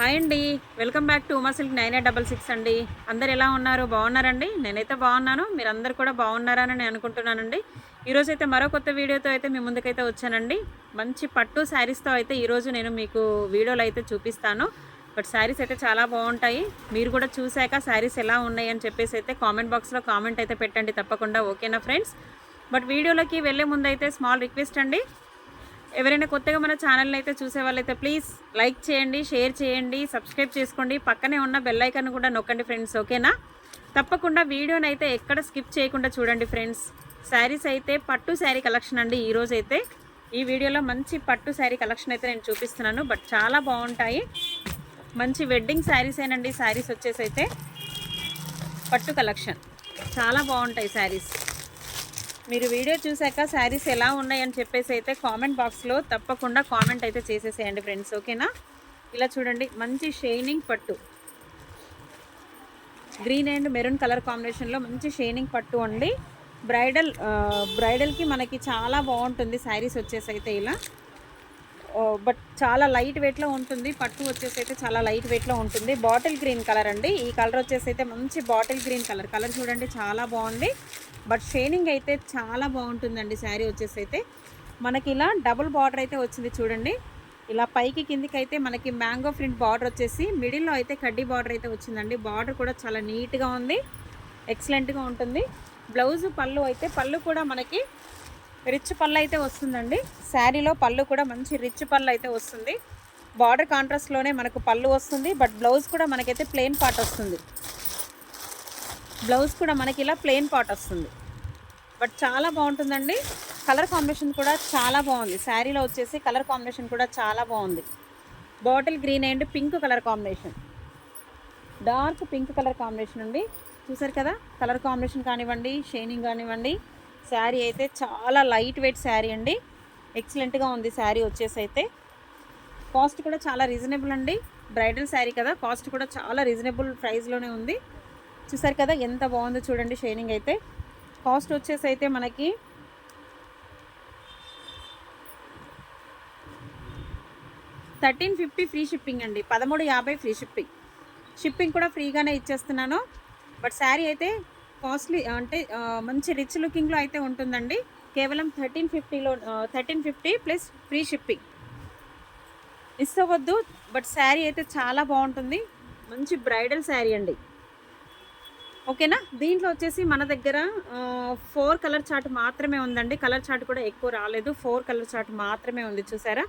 Hi అండి. Welcome back to Uma silk nine eight double six అండి. అందరు ఎలా ఉన్నారు? బాగున్నారండి? నేనైతే బాగున్నాను. మీరు అందరు కూడా బాగున్నారని నేను అనుకుంటున్నానండి. ఈరోజు అయితే మరో కొత్త వీడియోతో అయితే మీ ముందుకైతే వచ్చానండి. మంచి పట్టు శారీస్తో అయితే ఈరోజు నేను మీకు వీడియోలో అయితే చూపిస్తాను. బట్ శారీస్ అయితే చాలా బాగుంటాయి. మీరు కూడా చూశాక శారీస్ ఎలా ఉన్నాయి అని చెప్పేసి అయితే కామెంట్ బాక్స్లో కామెంట్ అయితే పెట్టండి తప్పకుండా. ఓకేనా ఫ్రెండ్స్? బట్ వీడియోలోకి వెళ్ళే ముందు అయితే స్మాల్ రిక్వెస్ట్ అండి. ఎవరైనా కొత్తగా మన ఛానల్ అయితే చూసే వాళ్ళైతే ప్లీజ్ లైక్ చేయండి షేర్ చేయండి సబ్స్క్రైబ్ చేసుకోండి. పక్కనే ఉన్న బెల్ ఐకాన్ కూడా నొక్కండి ఫ్రెండ్స్ ఓకేనా తప్పకుండా వీడియోని అయితే ఎక్కడ స్కిప్ చేయకుండా చూడండి ఫ్రెండ్స్ శారీస్ అయితే పట్టు శారీ కలెక్షన్ అండి ఈరోజు అయితే. ఈ వీడియోలో మంచి పట్టు శారీ కలెక్షన్ అయితే నేను చూపిస్తున్నాను బట్ చాలా బాగుంటాయి. మంచి వెడ్డింగ్ శారీస్ ఏనండి శారీస్ వచ్చేసి అయితే పట్టు కలెక్షన్ చాలా బాగుంటాయి శారీస్ మీరు వీడియో చూశాక శారీస్ ఎలా ఉన్నాయని చెప్పేసి అయితే కామెంట్ బాక్స్లో తప్పకుండా కామెంట్ అయితే చేసేసేయండి ఫ్రెండ్స్ ఓకేనా? ఇలా చూడండి మంచి షైనింగ్ పట్టు. గ్రీన్ అండ్ మెరూన్ కలర్ కాంబినేషన్లో మంచి షైనింగ్ పట్టు అండి. బ్రైడల్ బ్రైడల్కి మనకి చాలా బాగుంటుంది శారీస్ వచ్చేసి అయితే ఇలా. బట్ చాలా లైట్ వెయిట్లో ఉంటుంది పట్టు వచ్చేసి అయితే చాలా లైట్ వెయిట్లో ఉంటుంది. బాటిల్ గ్రీన్ కలర్ అండి. ఈ కలర్ వచ్చేసి అయితే మంచి బాటిల్ గ్రీన్ కలర్ కలర్ చూడండి చాలా బాగుంది. బట్ షైనింగ్ అయితే చాలా బాగుంటుందండి శారీ వచ్చేసి అయితే. మనకి ఇలా డబుల్ బార్డర్ అయితే వచ్చింది చూడండి. ఇలా పైకి కిందికి అయితే మనకి మ్యాంగో ప్రింట్ బార్డర్ వచ్చేసి మిడిల్లో అయితే కడ్డీ బార్డర్ అయితే వచ్చిందండి. బార్డర్ కూడా చాలా నీట్గా ఉంది ఎక్సలెంట్గా ఉంటుంది. బ్లౌజ్ పళ్ళు అయితే పళ్ళు కూడా మనకి రిచ్ పళ్ళు అయితే వస్తుందండి. శారీలో పళ్ళు కూడా మంచి రిచ్ పళ్ళు అయితే వస్తుంది. బార్డర్ కాంట్రాస్ట్లోనే మనకు పళ్ళు వస్తుంది బట్ బ్లౌజ్ కూడా మనకైతే ప్లెయిన్ పార్ట్ వస్తుంది. బ్లౌజ్ కూడా మనకి ఇలా ప్లెయిన్ పార్ట్ వస్తుంది. బట్ చాలా బాగుంటుందండి. కలర్ కాంబినేషన్ కూడా చాలా బాగుంది. శారీలో వచ్చేసి కలర్ కాంబినేషన్ కూడా చాలా బాగుంది. Bottle green and pink colour combination. Dark pink colour combination అండి. చూసారు కదా? కలర్ కాంబినేషన్ కానివ్వండి షైనింగ్ కానివ్వండి శారీ అయితే చాలా లైట్ వెయిట్ శారీ అండి. ఎక్సలెంట్గా ఉంది శారీ వచ్చేసి అయితే. కాస్ట్ కూడా చాలా రీజనబుల్ అండి. బ్రైడల్ శారీ కదా? కాస్ట్ కూడా చాలా రీజనబుల్ ప్రైస్లోనే ఉంది. చూసారు కదా? ఎంత బాగుందో చూడండి షైనింగ్ అయితే. కాస్ట్ వచ్చేసి అయితే మనకి థర్టీన్ ఫిఫ్టీ ఫ్రీ షిప్పింగ్ అండి. పదమూడు యాభై ఫ్రీ షిప్పింగ్. షిప్పింగ్ కూడా ఫ్రీగానే ఇచ్చేస్తున్నాను. బట్ శారీ అయితే కాస్ట్లీ అంటే మంచి రిచ్ లుకింగ్లో అయితే ఉంటుందండి. కేవలం థర్టీన్ ఫిఫ్టీలో thirteen fifty plus free shipping. ఇస్తవద్దు but sari అయితే చాలా బాగుంటుంది. మంచి బ్రైడల్ శారీ అండి. ఓకేనా? దీంట్లో వచ్చేసి మన దగ్గర ఫోర్ కలర్ చార్ట్ మాత్రమే ఉందండి. కలర్ చార్ట్ కూడా ఎక్కువ రాలేదు. ఫోర్ కలర్ చార్ట్ మాత్రమే ఉంది చూసారా?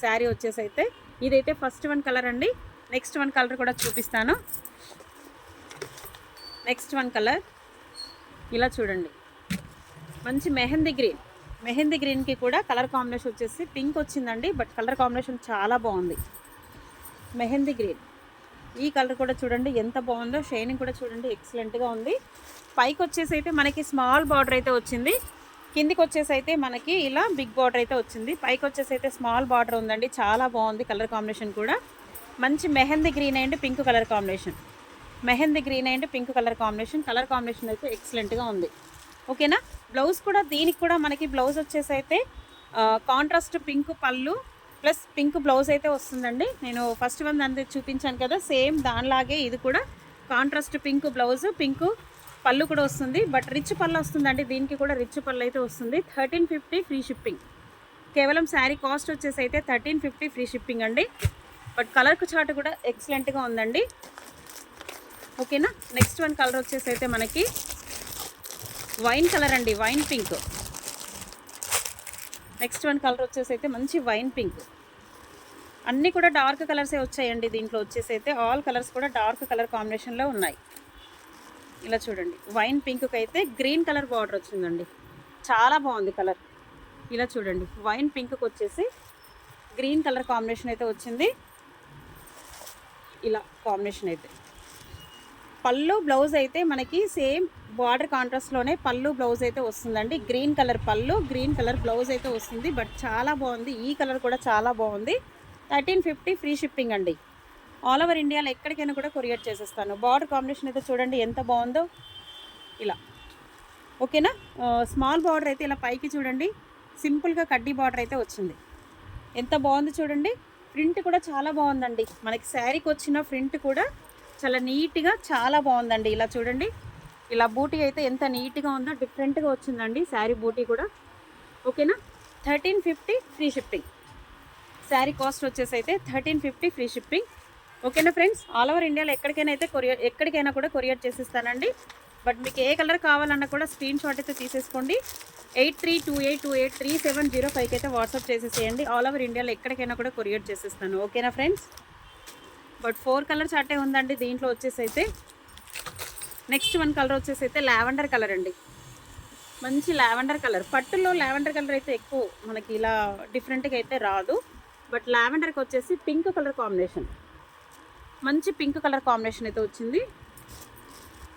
శారీ వచ్చేసి అయితే. ఇదైతే ఫస్ట్ వన్ కలర్ అండి. నెక్స్ట్ వన్ కలర్ కూడా చూపిస్తాను. నెక్స్ట్ వన్ కలర్ ఇలా చూడండి. మంచి మెహందీ గ్రీన్. మెహందీ గ్రీన్కి కూడా కలర్ కాంబినేషన్ వచ్చేసి పింక్ వచ్చిందండి బట్ కలర్ కాంబినేషన్ చాలా బాగుంది. మెహందీ గ్రీన్ ఈ కలర్ కూడా చూడండి ఎంత బాగుందో. షైనింగ్ కూడా చూడండి ఎక్సలెంట్గా ఉంది. పైకి వచ్చేసి అయితే మనకి స్మాల్ బార్డర్ అయితే వచ్చింది. కిందికి వచ్చేసి అయితే మనకి ఇలా బిగ్ బార్డర్ అయితే వచ్చింది. పైకి వచ్చేసి అయితే స్మాల్ బార్డర్ ఉందండి. చాలా బాగుంది కలర్ కాంబినేషన్ కూడా. మంచి mehndi green and pink colour combination. Mehndi green and pink colour combination. Colour combination అయితే ఎక్సలెంట్గా ఉంది. ఓకేనా? బ్లౌజ్ కూడా దీనికి కూడా మనకి బ్లౌజ్ వచ్చేసి అయితే contrast pink pallu plus pink blouse అయితే వస్తుందండి. నేను ఫస్ట్ వన్ దాని చూపించాను కదా సేమ్ దానిలాగే ఇది కూడా కాంట్రాస్ట్ పింక్ బ్లౌజ్ పింక్ పళ్ళు కూడా వస్తుంది. బట్ రిచ్ పళ్ళు వస్తుందండి దీనికి కూడా రిచ్ పళ్ళు అయితే వస్తుంది. Thirteen fifty free shipping. కేవలం శారీ కాస్ట్ వచ్చేసి అయితే థర్టీన్ ఫిఫ్టీ ఫ్రీ షిప్పింగ్ అండి. బట్ కలర్కు చార్ట్ కూడా ఎక్సలెంట్గా ఉందండి. ఓకేనా? నెక్స్ట్ వన్ కలర్ వచ్చేసి అయితే మనకి వైన్ కలర్ అండి wine pink. Next one colour వచ్చేసి అయితే మంచి వైన్ పింక్. అన్నీ కూడా డార్క్ కలర్సే వచ్చాయండి దీంట్లో వచ్చేసి అయితే. ఆల్ కలర్స్ కూడా డార్క్ కలర్ కాంబినేషన్లో ఉన్నాయి. ఇలా చూడండి. వైన్ పింక్కి అయితే గ్రీన్ కలర్ బార్డర్ వచ్చిందండి. చాలా బాగుంది కలర్. ఇలా చూడండి. వైన్ పింక్కి వచ్చేసి గ్రీన్ కలర్ కాంబినేషన్ అయితే వచ్చింది. ఇలా కాంబినేషన్ అయితే. పళ్ళు బ్లౌజ్ అయితే మనకి సేమ్ బార్డర్ కాంట్రాస్ట్లోనే పళ్ళు బ్లౌజ్ అయితే వస్తుందండి. Green colour pallu green colour blouse అయితే వస్తుంది. బట్ చాలా బాగుంది. ఈ కలర్ కూడా చాలా బాగుంది. థర్టీన్ ఫిఫ్టీ ఫ్రీ షిప్పింగ్ అండి. ఆల్ ఓవర్ ఇండియాలో ఎక్కడికైనా కూడా కొరియర్ చేసేస్తాను. బార్డర్ కాంబినేషన్ అయితే చూడండి ఎంత బాగుందో. ఇలా. ఓకేనా? స్మాల్ బార్డర్ అయితే ఇలా పైకి చూడండి. సింపుల్గా కడ్డీ బార్డర్ అయితే వచ్చింది. ఎంత బాగుంది చూడండి. ప్రింట్ కూడా చాలా బాగుందండి. మనకి శారీకి వచ్చిన ప్రింట్ కూడా చాలా నీట్గా చాలా బాగుందండి ఇలా చూడండి. ఇలా బూటీ అయితే ఎంత నీట్గా ఉందో డిఫరెంట్గా వచ్చిందండి. శారీ బూటీ కూడా. ఓకేనా? Thirteen fifty free shipping. Sari cost వచ్చేసి అయితే థర్టీన్ ఫిఫ్టీ ఫ్రీ షిప్పింగ్. ఓకేనా ఫ్రెండ్స్? ఆల్ ఓవర్ ఇండియాలో ఎక్కడికైనా అయితే కొరియర్ ఎక్కడికైనా కూడా కొరియర్ చేసిస్తానండి. బట్ మీకు ఏ కలర్ కావాలన్నా కూడా స్క్రీన్ షాట్ అయితే తీసేసుకోండి. Eight three two eight two eight three seven zero ఫైవ్కి అయితే వాట్సాప్ చేసేసేయండి. ఆల్ ఓవర్ ఇండియాలో ఎక్కడికైనా కూడా కొరియర్ చేసేస్తాను. ఓకేనా ఫ్రెండ్స్? బట్ ఫోర్ కలర్స్ అట్టే ఉందండి దీంట్లో వచ్చేసి అయితే నెక్స్ట్ వన్ కలర్ వచ్చేసి అయితే లావెండర్ కలర్ అండి. మంచి లావెండర్ కలర్. పట్టులో లావెండర్ కలర్ అయితే ఎక్కువ మనకి ఇలా డిఫరెంట్గా అయితే రాదు. బట్ లావెండర్కి వచ్చేసి పింక్ కలర్ కాంబినేషన్. మంచి పింక్ కలర్ కాంబినేషన్ అయితే వచ్చింది.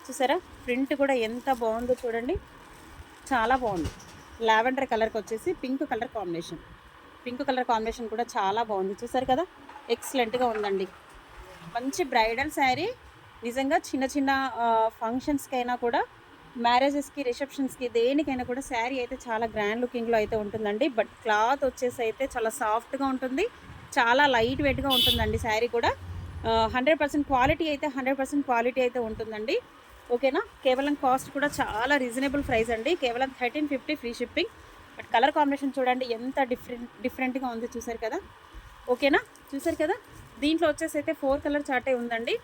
చూసారా? ప్రింట్ కూడా ఎంత బాగుందో చూడండి. చాలా బాగుంది. లావెండర్ కలర్కి వచ్చేసి pink colour combination. Pink colour combination కూడా చాలా బాగుంది. చూసారు కదా? ఎక్సలెంట్గా ఉందండి. మంచి బ్రైడల్ శారీ నిజంగా చిన్న చిన్న ఫంక్షన్స్కి అయినా కూడా మ్యారేజెస్కి రిసెప్షన్స్కి దేనికైనా కూడా శారీ అయితే చాలా గ్రాండ్ లుకింగ్లో అయితే ఉంటుందండి. బట్ క్లాత్ వచ్చేసి అయితే చాలా సాఫ్ట్గా ఉంటుంది. చాలా లైట్ వెయిట్గా ఉంటుందండి శారీ కూడా. హండ్రెడ్ పర్సెంట్ క్వాలిటీ అయితే హండ్రెడ్ పర్సెంట్ క్వాలిటీ అయితే ఉంటుందండి. ఓకేనా కేవలం కాస్ట్ కూడా చాలా రీజనబుల్ ప్రైస్ అండి. కేవలం thirteen fifty free shipping but colour combination చూడండి ఎంత డిఫరెంట్ డిఫరెంట్గా ఉంది చూసారు కదా? ఓకేనా చూసారు కదా? దీంట్లో వచ్చేసి అయితే ఫోర్ కలర్ చాటే ఉందండి.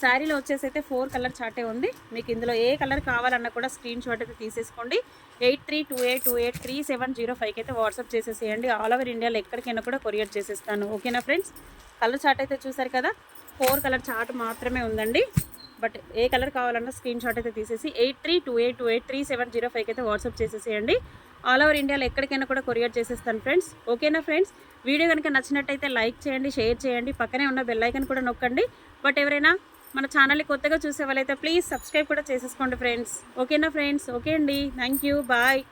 శారీలో వచ్చేసి అయితే ఫోర్ కలర్ చార్టే ఉంది. మీకు ఇందులో ఏ కలర్ కావాలన్నా కూడా స్క్రీన్ షాట్ అయితే తీసేసుకోండి. Eight three two eight two eight three seven zero ఫైవ్కి అయితే వాట్సాప్ చేసేసేయండి. ఆల్ ఓవర్ ఇండియాలో ఎక్కడికైనా కూడా కొరియర్ చేసేస్తాను. ఓకేనా ఫ్రెండ్స్ కలర్ చార్ట్ అయితే చూసారు కదా? ఫోర్ కలర్ చార్ట్ మాత్రమే ఉందండి. బట్ ఏ కలర్ కావాలన్నా స్క్రీన్ షాట్ అయితే తీసేసి eight three two eight two eight three seven zero ఫైవ్కి అయితే వాట్సాప్ చేసేసేయండి. ఆల్ ఓవర్ ఇండియాలో ఎక్కడికైనా కూడా కొరియర్ చేసేస్తాను ఫ్రెండ్స్. ఓకేనా ఫ్రెండ్స్? వీడియో కనుక నచ్చినట్టయితే లైక్ చేయండి షేర్ చేయండి పక్కనే ఉన్న బెల్ ఐకన్ కూడా నొక్కండి. బట్ ఎవరైనా మన ఛానల్ని కొత్తగా చూసే వాళ్ళైతే ప్లీజ్ సబ్స్క్రైబ్ కూడా చేసేసుకోండి ఫ్రెండ్స్. ఓకేనా ఫ్రెండ్స్? ఓకే అండి. Thank you. బాయ్.